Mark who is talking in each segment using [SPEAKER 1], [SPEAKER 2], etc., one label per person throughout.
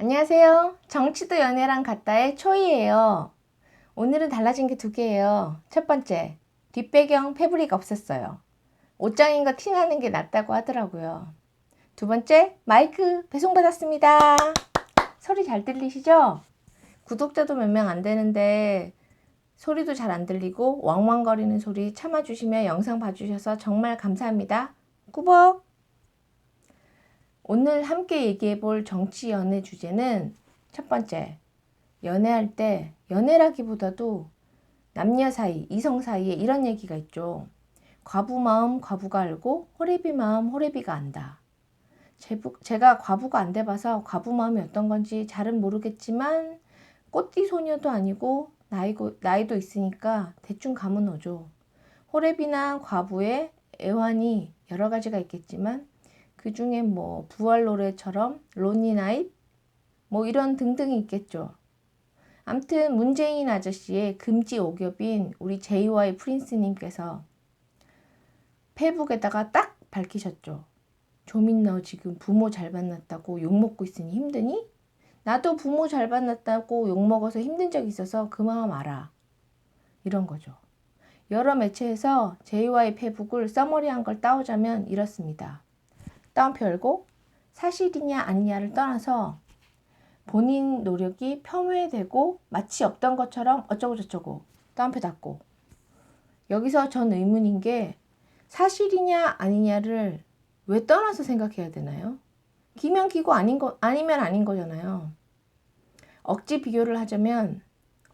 [SPEAKER 1] 안녕하세요. 정치도 연애랑 같다의 초이예요. 오늘은 달라진 게 두 개예요. 첫 번째, 뒷배경 패브릭 없앴어요. 옷장인 거 티나는 게 낫다고 하더라고요. 두 번째, 마이크 배송받았습니다. 소리 잘 들리시죠? 구독자도 몇 명 안 되는데 소리도 잘 안 들리고 왕왕거리는 소리 참아주시며 영상 봐주셔서 정말 감사합니다. 꾸벅! 오늘 함께 얘기해 볼 정치 연애 주제는 첫 번째, 연애할 때 연애라기보다도 남녀 사이, 이성 사이에 이런 얘기가 있죠. 과부 마음 과부가 알고 호래비 마음 호래비가 안다. 제가 과부가 안 돼봐서 과부 마음이 어떤 건지 잘은 모르겠지만 꽃띠 소녀도 아니고 나이고, 나이도 있으니까 대충 감은 오죠. 호래비나 과부의 애환이 여러 가지가 있겠지만 그 중에 뭐 부활 노래처럼 로니 나잇 뭐 이런 등등이 있겠죠. 암튼 문재인 아저씨의 금지 오겹인 우리 JY 프린스님께서 페북에다가 딱 밝히셨죠. 조민 너 지금 부모 잘 만났다고 욕먹고 있으니 힘드니? 나도 부모 잘 만났다고 욕먹어서 힘든 적 있어서 그 마음 알아. 이런 거죠. 여러 매체에서 JY 페북을 써머리한 걸 따오자면 이렇습니다. 따옴표 열고 사실이냐 아니냐를 떠나서 본인 노력이 폄훼되고 마치 없던 것처럼 어쩌고저쩌고 따옴표 닫고 여기서 전 의문인 게 사실이냐 아니냐를 왜 떠나서 생각해야 되나요? 기면 기고 아닌 거 아니면 아닌 거잖아요. 억지 비교를 하자면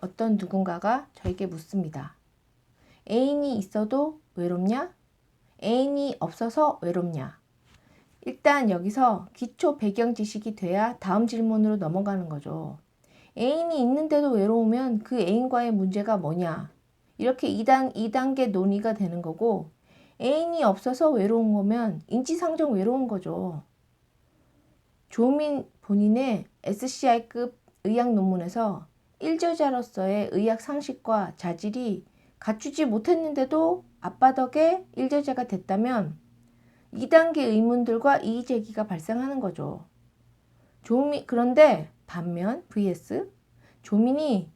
[SPEAKER 1] 어떤 누군가가 저에게 묻습니다. 애인이 있어도 외롭냐? 애인이 없어서 외롭냐? 일단 여기서 기초 배경 지식이 돼야 다음 질문으로 넘어가는 거죠. 애인이 있는데도 외로우면 그 애인과의 문제가 뭐냐? 이렇게 2단, 2단계 논의가 되는 거고, 애인이 없어서 외로운 거면 인지상정 외로운 거죠. 조민 본인의 SCI급 의학 논문에서 일저자로서의 의학 상식과 자질이 갖추지 못했는데도 아빠 덕에 일저자가 됐다면 2단계 의문들과 이의제기가 발생하는 거죠. 조민, 그런데 반면 vs 조민이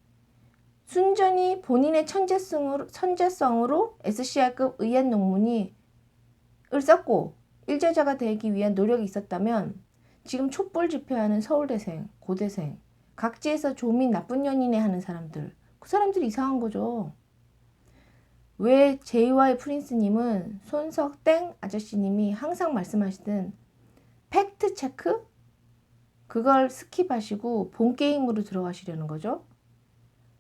[SPEAKER 1] 순전히 본인의 천재성으로, 천재성으로 SCI급 의학 논문이 을 썼고 일제자가 되기 위한 노력이 있었다면 지금 촛불 집회하는 서울대생, 고대생, 각지에서 조민 나쁜 년이네 하는 사람들 그 사람들이 이상한 거죠. 왜 JY 프린스님은 손석 땡 아저씨님이 항상 말씀하시던 팩트 체크? 그걸 스킵하시고 본 게임으로 들어가시려는 거죠?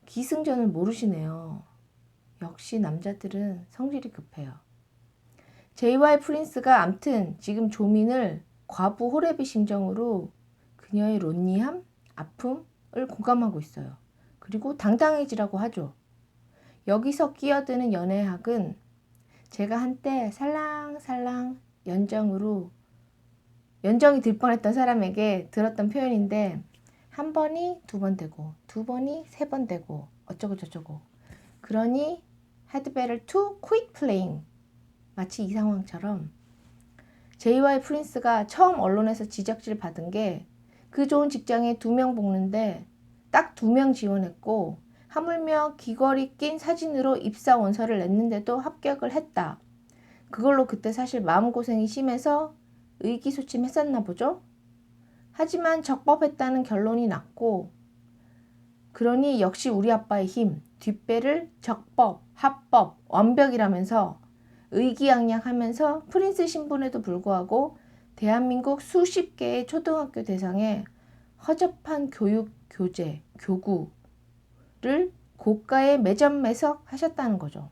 [SPEAKER 1] 기승전을 모르시네요. 역시 남자들은 성질이 급해요. JY 프린스가 암튼 지금 조민을 과부 호래비 심정으로 그녀의 론니함, 아픔을 공감하고 있어요. 그리고 당당해지라고 하죠. 여기서 끼어드는 연애학은 제가 한때 살랑살랑 연정으로 연정이 들 뻔했던 사람에게 들었던 표현인데 한 번이 두 번 되고 두 번이 세 번 되고 어쩌고 저쩌고. 그러니 had better to quit playing. 마치 이 상황처럼 JY 프린스가 처음 언론에서 지적질 받은 게 그 좋은 직장에 두 명 뽑는데 딱 두 명 지원했고 하물며 귀걸이 낀 사진으로 입사 원서를 냈는데도 합격을 했다. 그걸로 그때 사실 마음고생이 심해서 의기소침했었나 보죠? 하지만 적법했다는 결론이 났고, 그러니 역시 우리 아빠의 힘, 뒷배를 적법, 합법, 완벽이라면서 의기양양하면서 프린스 신분에도 불구하고 대한민국 수십 개의 초등학교 대상에 허접한 교육, 교재, 교구 를 고가에 매점 매석 하셨다는 거죠.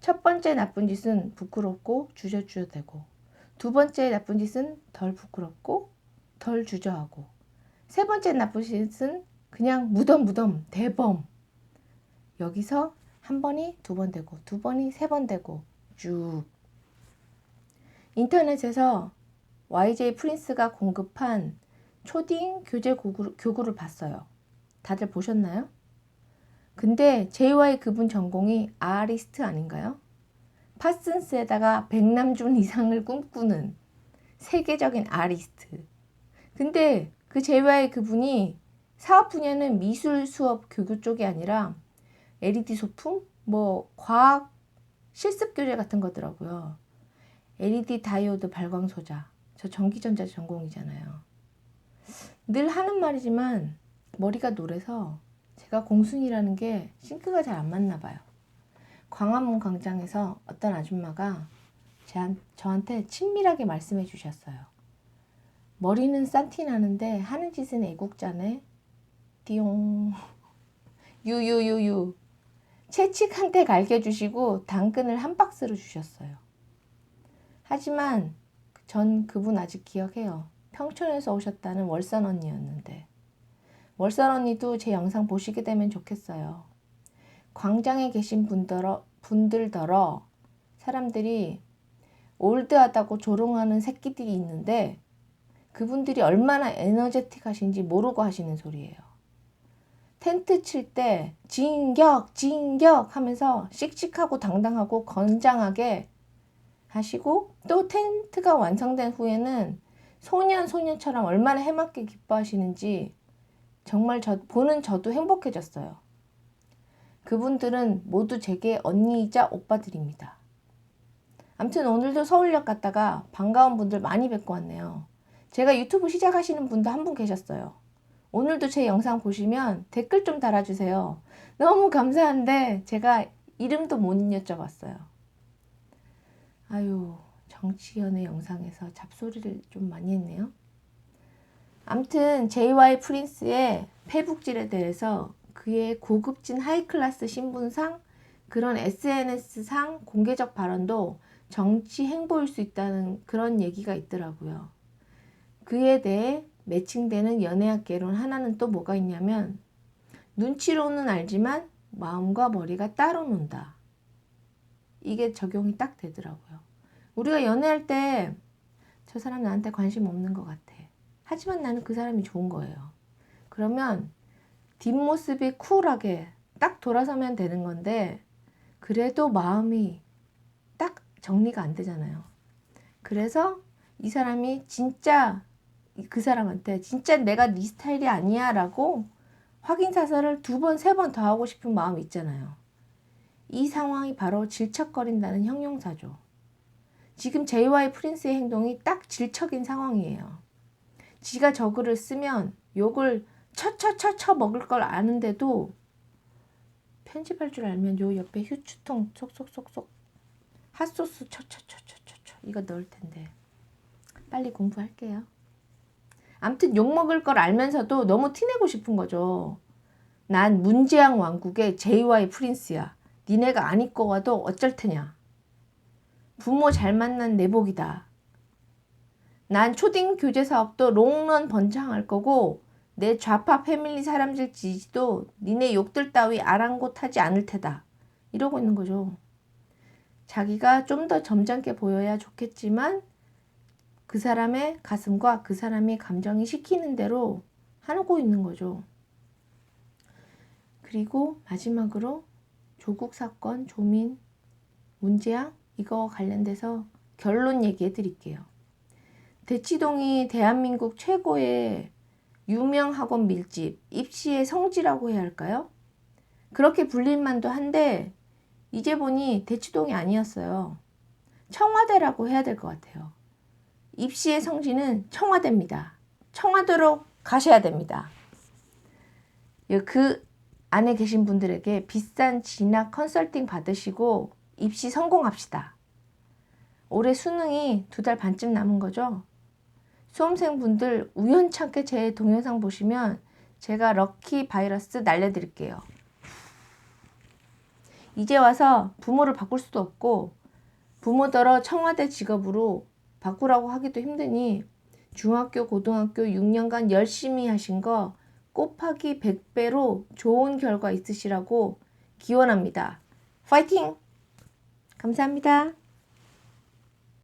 [SPEAKER 1] 첫 번째 나쁜 짓은 부끄럽고 주저주저되고 두 번째 나쁜 짓은 덜 부끄럽고 덜 주저하고 세 번째 나쁜 짓은 그냥 무덤무덤 대범 여기서 한 번이 두 번 되고 두 번이 세 번 되고 쭉 인터넷에서 YJ 프린스가 공급한 초딩 교재 교구를, 교구를 봤어요. 다들 보셨나요? 근데 JY 그분 전공이 아리스트 아닌가요? 파슨스에다가 백남준 이상을 꿈꾸는 세계적인 아리스트. 근데 그 JY 그분이 사업 분야는 미술 수업 교육 쪽이 아니라 LED 소품, 뭐 과학 실습 교재 같은 거더라고요. LED 다이오드 발광 소자. 저 전기전자 전공이잖아요. 늘 하는 말이지만 머리가 노래서 제가 공순이라는 게 싱크가 잘 안 맞나 봐요. 광화문 광장에서 어떤 아줌마가 제한, 저한테 친밀하게 말씀해 주셨어요. 머리는 싼티 나는데 하는 짓은 애국자네. 띠용. 유유유유. 채찍 한 대 갈겨주시고 당근을 한 박스로 주셨어요. 하지만 전 그분 아직 기억해요. 평촌에서 오셨다는 월산 언니였는데. 월산 언니도 제 영상 보시게 되면 좋겠어요. 광장에 계신 분들어, 분들더러 사람들이 올드하다고 조롱하는 새끼들이 있는데 그분들이 얼마나 에너제틱 하신지 모르고 하시는 소리예요. 텐트 칠 때 진격, 진격 하면서 씩씩하고 당당하고 건장하게 하시고 또 텐트가 완성된 후에는 소년 소년처럼 얼마나 해맑게 기뻐하시는지 정말 저 보는 저도 행복해졌어요. 그분들은 모두 제게 언니이자 오빠들입니다. 아무튼 오늘도 서울역 갔다가 반가운 분들 많이 뵙고 왔네요. 제가 유튜브 시작하시는 분도 한 분 계셨어요. 오늘도 제 영상 보시면 댓글 좀 달아주세요. 너무 감사한데 제가 이름도 못 여쭤봤어요. 아유, 정치연의 영상에서 잡소리를 좀 많이 했네요. 암튼 JY 프린스의 페북질에 대해서 그의 고급진 하이클래스 신분상 그런 SNS상 공개적 발언도 정치 행보일 수 있다는 그런 얘기가 있더라고요. 그에 대해 매칭되는 연애학 개론 하나는 또 뭐가 있냐면 눈치로는 알지만 마음과 머리가 따로 논다. 이게 적용이 딱 되더라고요. 우리가 연애할 때 저 사람 나한테 관심 없는 것 같아. 하지만 나는 그 사람이 좋은 거예요. 그러면 뒷모습이 쿨하게 딱 돌아서면 되는 건데 그래도 마음이 딱 정리가 안 되잖아요. 그래서 이 사람이 진짜 그 사람한테 진짜 내가 네 스타일이 아니야 라고 확인 사살을 두 번, 세 번 더 하고 싶은 마음이 있잖아요. 이 상황이 바로 질척거린다는 형용사죠. 지금 JY 프린스의 행동이 딱 질척인 상황이에요. 지가 저 글을 쓰면 욕을 쳐쳐쳐쳐 먹을 걸 아는데도 편집할 줄 알면 요 옆에 휴추통 쏙쏙쏙쏙 핫소스 쳐쳐쳐쳐쳐 이거 넣을 텐데 빨리 공부할게요. 암튼 욕 먹을 걸 알면서도 너무 티내고 싶은 거죠. 난 문재양 왕국의 JY 프린스야. 니네가 안 입고 와도 어쩔 테냐. 부모 잘 만난 내복이다. 난 초딩 교재 사업도 롱런 번창할 거고 내 좌파 패밀리 사람들 지지도 니네 욕들 따위 아랑곳하지 않을 테다. 이러고 있는 거죠. 자기가 좀 더 점잖게 보여야 좋겠지만 그 사람의 가슴과 그 사람의 감정이 시키는 대로 하고 있는 거죠. 그리고 마지막으로 조국 사건, 조민, 문제양 이거 관련돼서 결론 얘기해 드릴게요. 대치동이 대한민국 최고의 유명 학원 밀집, 입시의 성지라고 해야 할까요? 그렇게 불릴 만도 한데 이제 보니 대치동이 아니었어요. 청와대라고 해야 될 것 같아요. 입시의 성지는 청와대입니다. 청와대로 가셔야 됩니다. 그 안에 계신 분들에게 비싼 진학 컨설팅 받으시고 입시 성공합시다. 올해 수능이 두 달 반쯤 남은 거죠? 수험생분들 우연찮게 제 동영상 보시면 제가 럭키 바이러스 날려드릴게요. 이제 와서 부모를 바꿀 수도 없고 부모더러 청와대 직업으로 바꾸라고 하기도 힘드니 중학교, 고등학교 6년간 열심히 하신 거 곱하기 100배로 좋은 결과 있으시라고 기원합니다. 파이팅! 감사합니다.